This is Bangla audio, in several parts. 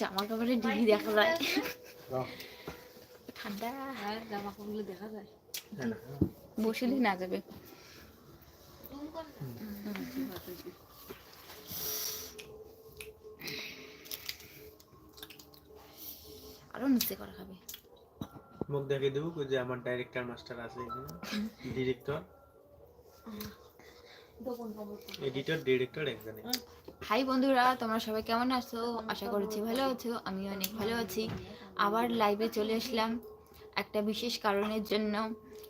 জামা কাপড়ের ডিগি দেখা যায়। ঠান্ডা আর জামা কাপড়গুলো দেখা যায়। বসিলেই না যাবে। আরও নিচে করা খাবে মুখ দেখে দেবো যে আমার ডাইরেক্টর মাস্টার আছে ডিরেক্টর এডিটর ডিরেক্টর হাই বন্ধুরা, তোমরা সবাই কেমন আছো? আশা করছি ভালো আছো আমি অনেক ভালো আছি। আবার লাইভে চলে আসলাম একটা বিশেষ কারণের জন্য।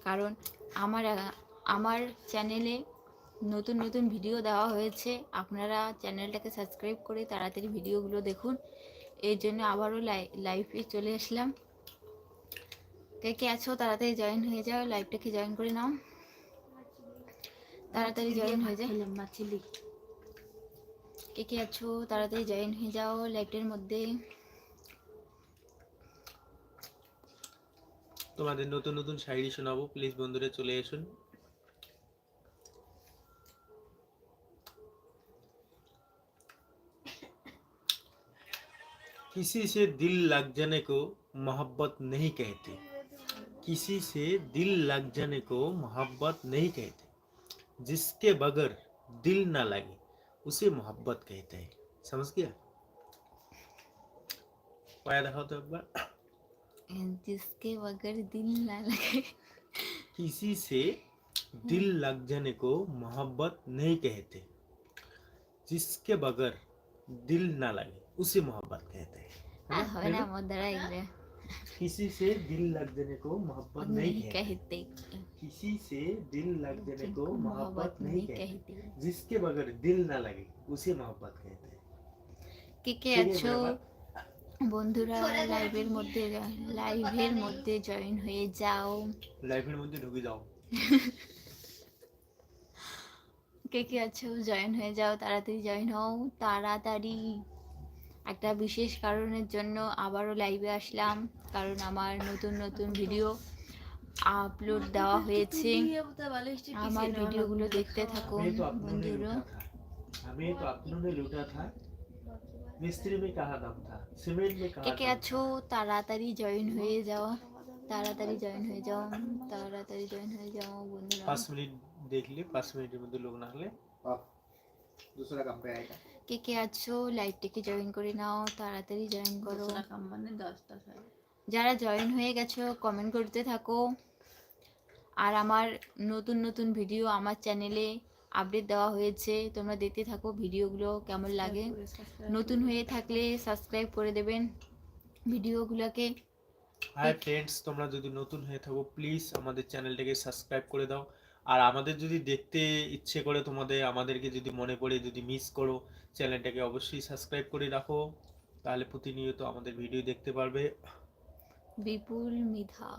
কারণ আমার আমার চ্যানেলে নতুন নতুন ভিডিও দেওয়া হয়েছে। আপনারা চ্যানেলটাকে সাবস্ক্রাইব করে তাড়াতাড়ি ভিডিওগুলো দেখুন। এই জন্য আবারও লাইভে চলে আসলাম। কে কে আছো? তাড়াতাড়ি জয়েন হয়ে যাও লাইভটাকে জয়েন করে নাও। তাড়াতাড়ি জয়েন হয়ে যায় খেলাম মা চিলি কে কে আছো তাড়াতাড়ি জয়েন হয়ে যাও লাইভটার মধ্যে তোমাদের নতুন নতুন শায়রি শোনাবো প্লিজ বন্ধুরা চলে আসুন किसी से दिल लग जाने को मोहब्बत नहीं कहते किसी से दिल लग जाने को मोहब्बत नहीं कहते जिसके बगैर दिल ना लगे उसे मोहब्बत कहते हैं। समझ गया? पाया दिखाओ तो एक बार। जिसके बगैर दिल ना लगे। किसी से दिल लग जाने को मोहब्बत नहीं कहते। जिसके बगैर दिल ना लगे उसे मोहब्बत कहते हैं। किसी से दिल लग जाने को मोहब्बत नहीं नहीं कहते कहते किसी से दिल लग जाने को जिनको मोहब्बत नहीं कहते कहते जिसके बगैर दिल ना लगे उसे मोहब्बत कहते हैं কে কে ঠিক আছে, আছো এবার বন্ধুরা লাইভের মধ্যে লাইভের মধ্যে জয়েন হয়ে যাও লাইফের মধ্যে ঢুকে যাও কে কে আছো জয়েন হয়ে যাও তাড়াতাড়ি জয়েন হও তাড়াতাড়ি একটা বিশেষ কারণের জন্য আবারও লাইভে আসলাম কারণ আমার নতুন নতুন ভিডিও আপলোড দেওয়া হয়েছে আমার ভিডিওগুলো দেখতে থাকুন हमें तो अपनों ने বন্ধুরা लूटा था हमें तो अपनों ने लूटा था मिस्त्री में कहा दम था सीमेंट में কে कहा কে दम আছো তাড়াতাড়ি জয়েন হয়ে যাও তাড়াতাড়ি জয়েন হয়ে যাও তাড়াতাড়ি জয়েন হয়ে যাও বন্ধুরা पाँच मिनट देख लिए पाँच मिनट में दो लोग ना हले दूसरा काम पे आएगा কে কে আছো? লাইভটিকে জয়েন করে নাও তাড়াতাড়ি জয়েন করো। মানে দশটা সাড়ে যারা জয়েন হয়ে গেছো কমেন্ট করতে থাকো। আর আমার নতুন নতুন ভিডিও আমার চ্যানেলে আপডেট দেওয়া হয়েছে। তোমরা দেখতে থাকো ভিডিওগুলো কেমন লাগে। নতুন হয়ে থাকলে সাবস্ক্রাইব করে দেবেন ভিডিওগুলোকে হাই ফ্রেন্ডস তোমরা যদি নতুন হয়ে থাকো প্লিজ আমাদের চ্যানেলটাকে সাবস্ক্রাইব করে দাও। আর আমাদের যদি দেখতে ইচ্ছে করে তোমাদের আমাদেরকে যদি মনে পড়ে যদি মিস করো চ্যানেলটাকে অবশ্যই সাবস্ক্রাইব করে রাখো তাহলে প্রতিনিয়ত আমাদের ভিডিও দেখতে পারবে। বিপুল মিধা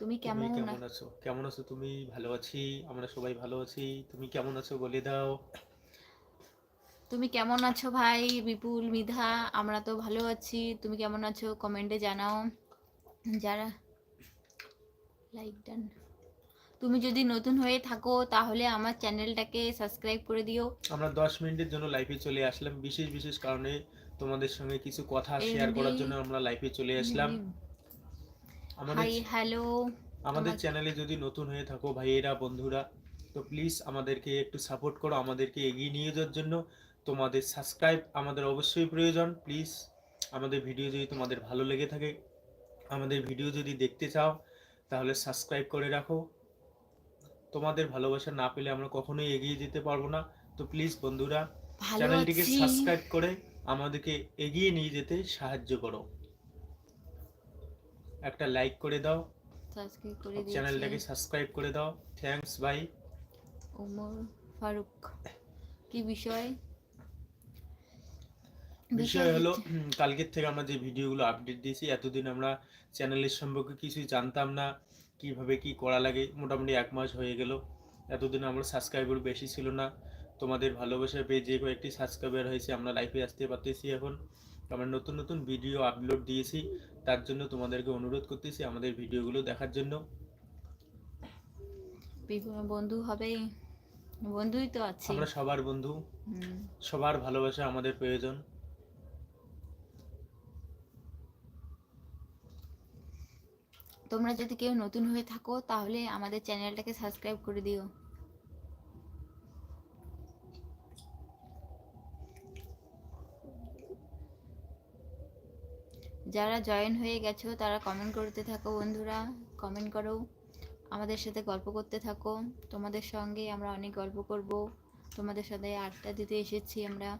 তুমি কেমন কেমন আছো? কেমন আছো তুমি? ভালো আছি? আমরা সবাই ভালো আছি। তুমি কেমন আছো বলে দাও। তুমি কেমন আছো ভাই? বিপুল মিধা আমরা তো ভালো আছি। তুমি কেমন আছো? কমেন্টে জানাও। যারা লাইক ডান তুমি যদি নতুন হয়ে থাকো তাহলে আমার চ্যানেলটাকে সাবস্ক্রাইব করে দিও। আমরা দশ মিনিটের জন্য লাইভে চলে আসলাম। বিশেষ বিশেষ কারণে তোমাদের সঙ্গে কিছু কথা শেয়ার করার জন্য আমরা লাইভে চলে আসলাম। আমাদের হাই হ্যালো আমাদের চ্যানেলে যদি নতুন হয়ে থাকো ভাইয়েরা বন্ধুরা তো প্লিজ আমাদেরকে একটু সাপোর্ট করো আমাদেরকে এগিয়ে নিয়ে যাওয়ার জন্য। তোমাদের সাবস্ক্রাইব আমাদের অবশ্যই প্রয়োজন। প্লিজ আমাদের ভিডিও যদি তোমাদের ভালো লেগে থাকে আমাদের ভিডিও যদি দেখতে চাও তাহলে সাবস্ক্রাইব করে রাখো। তোমাদের ভালোবাসা না পেলে আমরা কখনোই এগিয়ে যেতে পারব না। তো প্লিজ বন্ধুরা চ্যানেলটিকে সাবস্ক্রাইব করে আমাদেরকে এগিয়ে নিয়ে যেতে সাহায্য করো। একটা লাইক করে দাও। সাবস্ক্রাইব করে চ্যানেলটাকে সাবস্ক্রাইব করে দাও। থ্যাঙ্কস ভাই ওমর ফারুক কি বিষয়? বিষয় হলো কালকের থেকে আমরা যে ভিডিওগুলো আপডেট দিয়েছি এতদিন আমরা চ্যানেলের সম্পর্কে কিছুই জানতাম না। কীভাবে কি করা লাগে? মোটামুটি এক মাস হয়ে গেল। এতদিন আমরা সাবস্ক্রাইবার বেশি ছিল না। তোমাদের ভালোবাসা পেয়ে যে কয়েকটি সাবস্ক্রাইবার হয়েছে আমরা লাইফে আসতে পারতেছি এখন। আমরা নতুন নতুন ভিডিও আপলোড দিয়েছি। তার জন্য তোমাদেরকে অনুরোধ করতেছি আমাদের ভিডিওগুলো দেখার জন্য। বন্ধু হবে? বন্ধুই তো আছে। আমরা সবার বন্ধু। সবার ভালোবাসা আমাদের প্রয়োজন। তোমরা যদি কেউ নতুন হয়ে থাকো, তাহলে আমাদের চ্যানেলটাকে সাবস্ক্রাইব করে দিও। যারা জয়েন হয়ে গেছো, তারা কমেন্ট করতে থাকো বন্ধুরা। কমেন্ট করো। আমাদের সাথে গল্প করতে থাকো। তোমাদের সঙ্গে আমরা অনেক গল্প করব। তোমাদের সাথে আড্ডা দিতে এসেছি আমরা।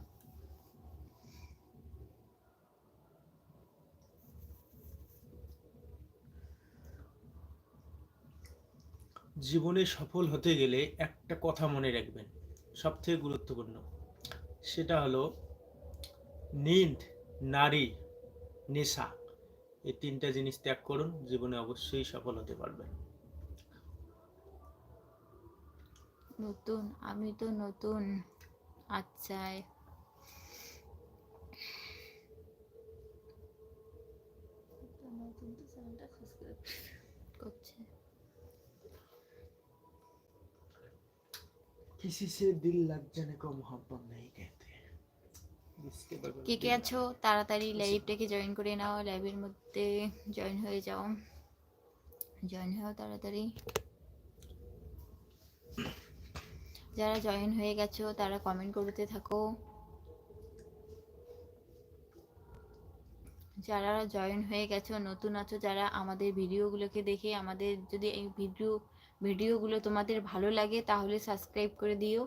জীবনে সফল হতে গেলে একটা কথা মনে রাখবেন, সবথেকে গুরুত্বপূর্ণ। সেটা হলো, নিন্দ, নারী, নেশা, এই তিনটা জিনিস ত্যাগ করুন, জীবনে অবশ্যই সফল হতে পারবেন। নতুন, আমি তো নতুন আচ্ছা নতুন তো চ্যানেলটা সাবস্ক্রাইব করছে किसी से दिल लग जाने को मोहब्बत नहीं कहते इसके बगल কে কে में- আছো তাড়াতাড়ি লাইভটাকে জয়েন করে নাও লাইভের মধ্যে জয়েন হয়ে যাও জয়েন হও তাড়াতাড়ি যারা জয়েন হয়ে গেছো তারা কমেন্ট করতে থাকো যারা জয়েন হয়ে গেছো নতুন আছো যারা আমাদের ভিডিওগুলোকে দেখে আমাদের যদি এই ভিডিও ভিডিওগুলো তোমাদের ভালো লাগে তাহলে সাবস্ক্রাইব করে দিও।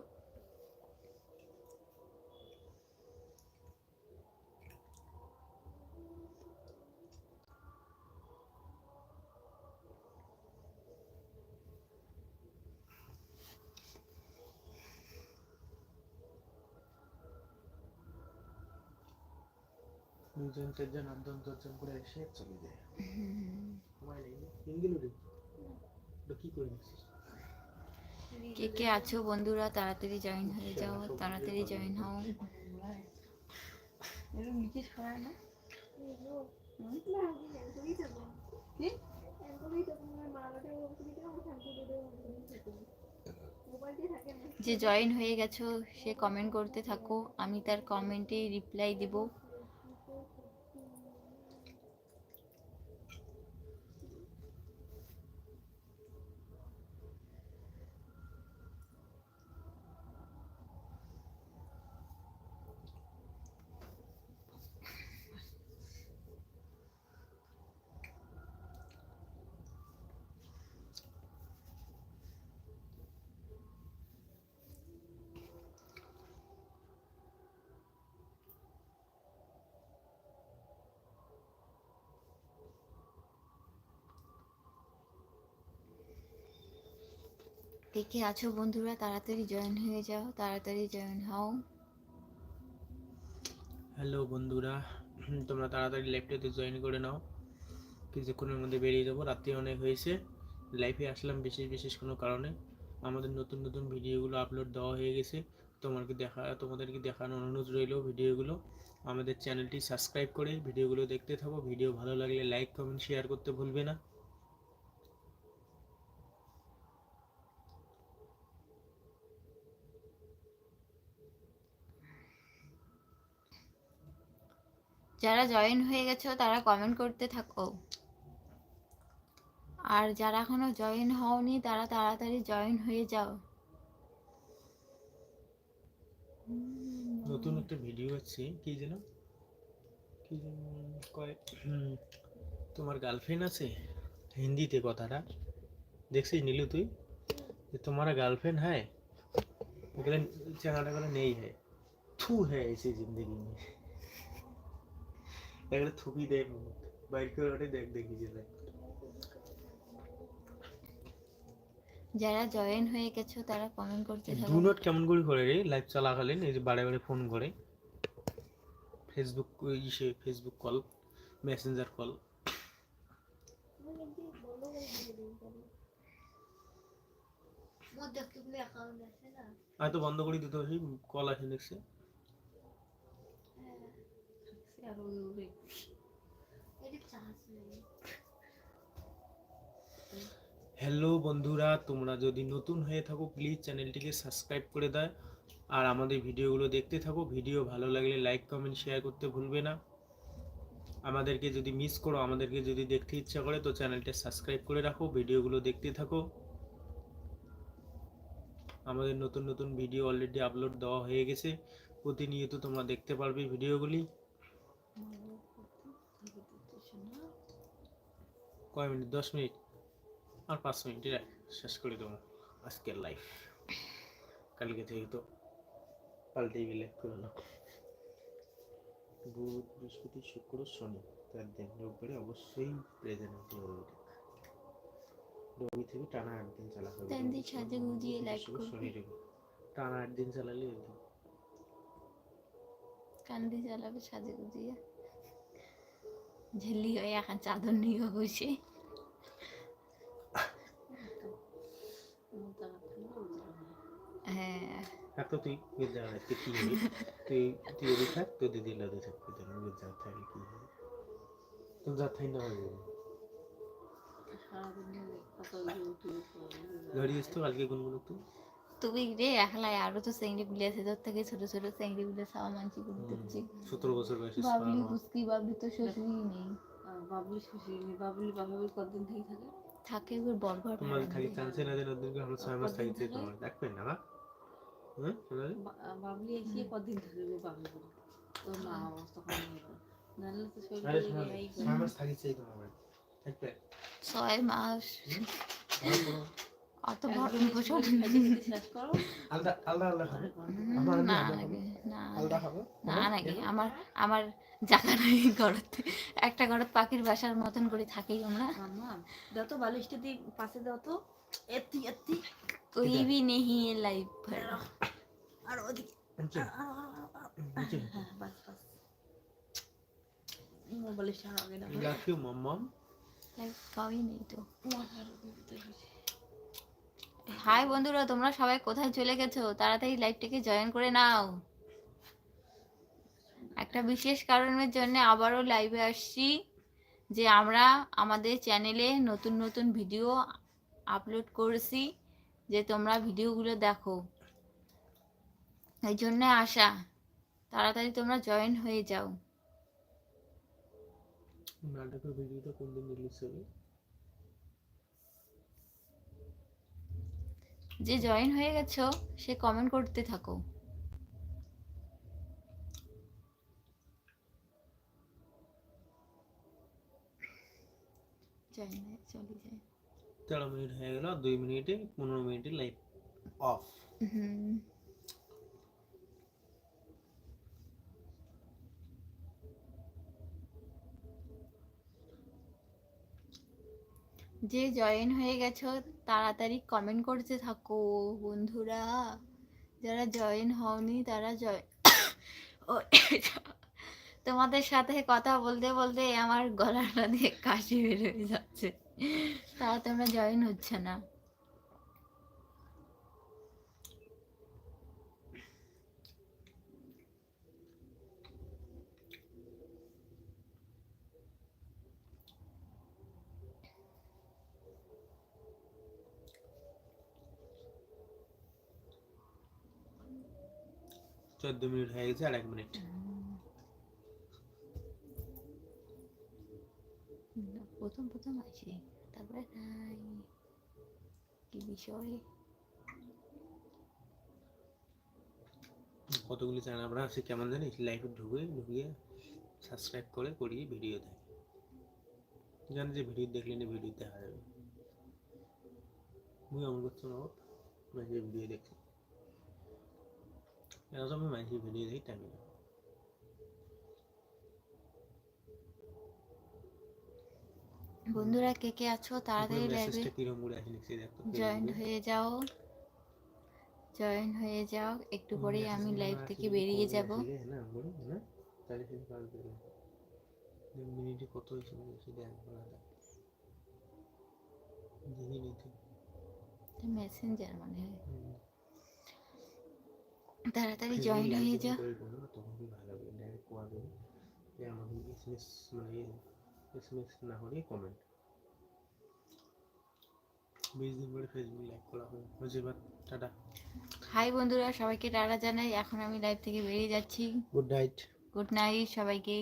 দুজন চারজন আটজন দশজন করে এসে চলে যায়। হিন্দি তো কি কে আছো বন্ধুরা? তাড়াতাড়ি জয়েন হয়ে যাও তাড়াতাড়ি জয়েন হও। যে জয়েন হয়ে গেছো সে কমেন্ট করতে থাকো আমি তার কমেন্টে রিপ্লাই দিব। কে আছো বন্ধুরা, তাড়াতাড়ি জয়েন হয়ে যাও, তাড়াতাড়ি জয়েন হও। হ্যালো বন্ধুরা, তোমরা তাড়াতাড়ি ল্যাপটপে জয়েন করে নাও। কিছুক্ষণের মধ্যে বেরিয়ে যাব, রাত্রি অনেক হয়েছে। লাইফে আসলাম বিশেষ বিশেষ কোনো কারণে। আমাদের নতুন নতুন ভিডিওগুলো আপলোড দেওয়া হয়ে গেছে। তোমাকে দেখা, তোমাদেরকে দেখানোর অনুরোধ রইল ভিডিওগুলো। আমাদের চ্যানেলটি সাবস্ক্রাইব করে ভিডিওগুলো দেখতে থাকো। ভিডিও ভালো লাগলে লাইক কমেন্ট শেয়ার করতে ভুলবে না। যারা জয়েন হয়ে গেছো, তারা কমেন্ট করতে থাকো। আর যারা এখনও জয়েন হওনি, তারা তাড়াতাড়ি জয়েন হয়ে যাও। নতুন একটা ভিডিও আছে, কি যেন? কি কয় তোমার গার্লফ্রেন্ড আছে, হিন্দিতে কথাটা। দেখছিস নিলু তুই? যে তোমার গার্লফ্রেন্ড হ্যাঁ ওগুলো চেহারাটা গেলে নেই হ্যাঁ। থু হ্যাঁ এসে জিন্দগি নিয়ে। এগুলো থুকি দেয় বাইর করে দেখ দেখি যে যারা জয়েন হয়ে গেছো তারা কমেন্ট করতে ডু থাকো নট কেমন করে করে রে লাইভ চলাকালীন এই যে বারে বারে ফোন করে। ফেসবুক ইসে ফেসবুক কল মেসেঞ্জার কল আমি তো বন্ধ করে দিতে হবে কল আসে ওরে হ্যালো বন্ধুরা তোমরা যদি নতুন হয়ে থাকো প্লিজ চ্যানেলটিকে সাবস্ক্রাইব করে দেয় আর আমাদের ভিডিওগুলো দেখতে থাকো ভিডিও ভালো লাগলে লাইক কমেন্ট শেয়ার করতে ভুলবে না। আমাদেরকে যদি মিস করো আমাদেরকে যদি দেখতে ইচ্ছা করে তো চ্যানেলটা সাবস্ক্রাইব করে রাখো ভিডিওগুলো দেখতে থাকো। আমাদের নতুন নতুন ভিডিও অলরেডি আপলোড দেওয়া হয়ে গেছে। প্রতিনিয়ত তোমরা দেখতে পারবে ভিডিওগুলি কয় মিনিট? দশ মিনিট? আর পাঁচ মিনিটে শেষ করে দেবো আজকের লাইফ কালকে থেকে তো পাল্টেই গেলে করে না বুধ বৃহস্পতি শুক্র শনি। তার দিন রোববারে অবশ্যই প্রেজেন্ট হতে হবে রবি থেকে টানা আট দিন চালাতে হবে। সাজে গুজিয়ে শুক্র, শনি রবি। টানা আট দিন চালালে কান্দি চালাবে সাজে গুজিয়ে। ঝেলি হয়ে এখন চাদর নিয়ে বসে। হ্যাঁ। তো তুই গির্জা রাখতে কি হবে তুই তুই থাক তোর দিদি লাদে থাকবে তোর গির্জা থাকলে কি হবে তোর যা থাই না হবে ঘড়ি আসতো কালকে গুনগুলো তো। তুমি রে একলাই আরও তো চেংড়ি গুলি আছে তোর থেকে ছোট ছোট চেংড়ি গুলি সাওয়া মানছি গুলি দিচ্ছি সতেরো বছর বয়সে বাবলি বুসকি বাবলি তো শ্বশুরই নেই। বাবলি খুশি নেই। বাবলি বাবলি কতদিন থেকে থাকে? থাকে ওর বড় ঘর তোমার নিয়ে। চান্সে না দেন ওদেরকে আমরা ছয় মাস থাকিতে তোমার? দেখবেন না বা হ্যাঁ বাবলি এসে কতদিন থাকে গো বাবলি? তোর মা অবস্থা খারাপ হয়ে গেল। নাহলে তো ছয় মাস থাকিছে তোমার। ছয় মাস। আমার আমার নাই ঘরত একটা ঘর পাখির বাসার মতন করে থাকি আমরা দাও বালিশটা দিয়ে পাশে দাও তো এতি এতি নেহি লাইফ আর ওদিকে বাস বাস আগে দাও love you mom mom like কাউই নেই তো মাথার ভিতরে হাই বন্ধুরা, তোমরা সবাই কোথায় চলে গেছো? তাড়াতাড়ি লাইভটিকে জয়েন করে নাও। একটা বিশেষ কারণের জন্য আবারও লাইভে আসছি যে আমরা আমাদের চ্যানেলে নতুন নতুন ভিডিও আপলোড করেছি, যে তোমরা ভিডিওগুলো দেখো। এই জন্য আসা তাড়াতাড়ি তোমরা জয়েন হয়ে যাও। নাটকের ভিডিওটা কোন দিন রিলিজ হবে? যে জয়েন হয়ে গেছো সে কমেন্ট করতে থাকো। চলে যায় তেরো মিনিট হয়ে গেল দুই মিনিটে পনেরো মিনিটে লাইভ অফ হুম। যে জয়েন হয়ে গেছো, তাড়াতাড়ি কমেন্ট করতে থাকো, বন্ধুরা। যারা জয়েন হওনি, তারা জয় তোমাদের সাথে কথা বলতে বলতে আমার গলাটা দিয়ে কাশি বেরোয় যাচ্ছে। তারা তোমরা জয়েন হচ্ছে না। চোদ্দ মিনিট হয়ে গেছে আর এক মিনিট। প্রথম প্রথম আসে। তারপরে নাই। কি বিষয়? কতগুলি চ্যানেল আমরা আছে কেমন জানিস লাইভে ঢুকে ঢুকিয়ে সাবস্ক্রাইব করে করিয়ে ভিডিও দেয়। জানি যে ভিডিও দেখলে না ভিডিও দেখা যাবে মুই এমন করছ না ভিডিও দেখছি। মাঝে ভিডিও দেখি টাইম না বন্ধুরা কে কে আছো? তাড়াতাড়ি লাইভে জয়েন হয়ে যাও। জয়েন হয়ে যাও। একটু পরেই আমি লাইভ থেকে বেরিয়ে যাব। মিনিটে কত হয়েছে মেসেঞ্জার মানে। হয়। তাড়াতাড়ি জয়েন হয়ে যা তখন ভালো হবে। ডাইরেক্ট যে এসএমএস মানে এসএমএস না হলে কমেন্ট বিশ দিন পরে ফেসবুক লাইভ হবে। টাটা। হাই বন্ধুরা সবাইকে টাটা জানাই। এখন আমি লাইভ থেকে বেরিয়ে যাচ্ছি। গুড নাইট গুড নাইট সবাইকে।